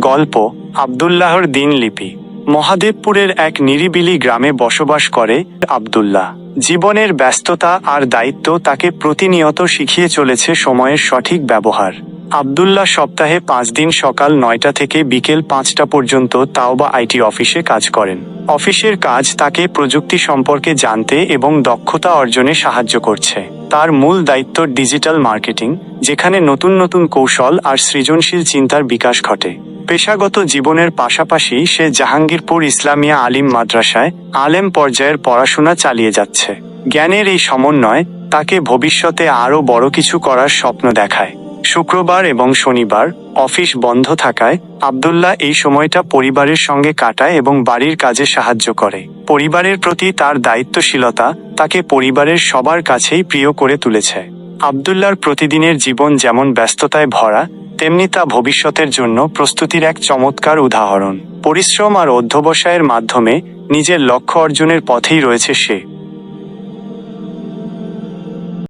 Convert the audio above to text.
গল্প আবদুল্লাহর দিনলিপি মহাদেবপুরের এক নিরিবিলি গ্রামে বসবাস করে আবদুল্লাহ। জীবনের ব্যস্ততা আর দায়িত্ব তাকে প্রতিনিয়ত শিখিয়ে চলেছে সময়ের সঠিক ব্যবহার। আবদুল্লাহ সপ্তাহে পাঁচ দিন সকাল নয়টা থেকে বিকেল পাঁচটা পর্যন্ত তাওবা আইটি অফিসে কাজ করেন। অফিসের কাজ তাকে প্রযুক্তি সম্পর্কে জানতে এবং দক্ষতা অর্জনে সাহায্য করছে। তার মূল দায়িত্ব ডিজিটাল মার্কেটিং, যেখানে নতুন নতুন কৌশল আর সৃজনশীল চিন্তার বিকাশ ঘটে। পেশাগত জীবনের পাশাপাশি সে জাহাঙ্গীরপুর ইসলামিয়া আলিম মাদ্রাসায় আলেম পর্যায়ের পড়াশোনা চালিয়ে যাচ্ছে। জ্ঞানের এই সমন্বয় তাকে ভবিষ্যতে আরও বড় কিছু করার স্বপ্ন দেখায়। শুক্রবার এবং শনিবার অফিস বন্ধ থাকায় আবদুল্লাহ এই সময়টা পরিবারের সঙ্গে কাটায় এবং বাড়ির কাজে সাহায্য করে। পরিবারের প্রতি তার দায়িত্বশীলতা তাকে পরিবারের সবার কাছেই প্রিয় করে তুলেছে। আবদুল্লার প্রতিদিনের জীবন যেমন ব্যস্ততায় ভরা, তেমনি তা ভবিষ্যতের জন্য প্রস্তুতির এক চমৎকার উদাহরণ। পরিশ্রম আর অধ্যবসায়ের মাধ্যমে নিজের লক্ষ্য অর্জনের পথেই রয়েছে সে।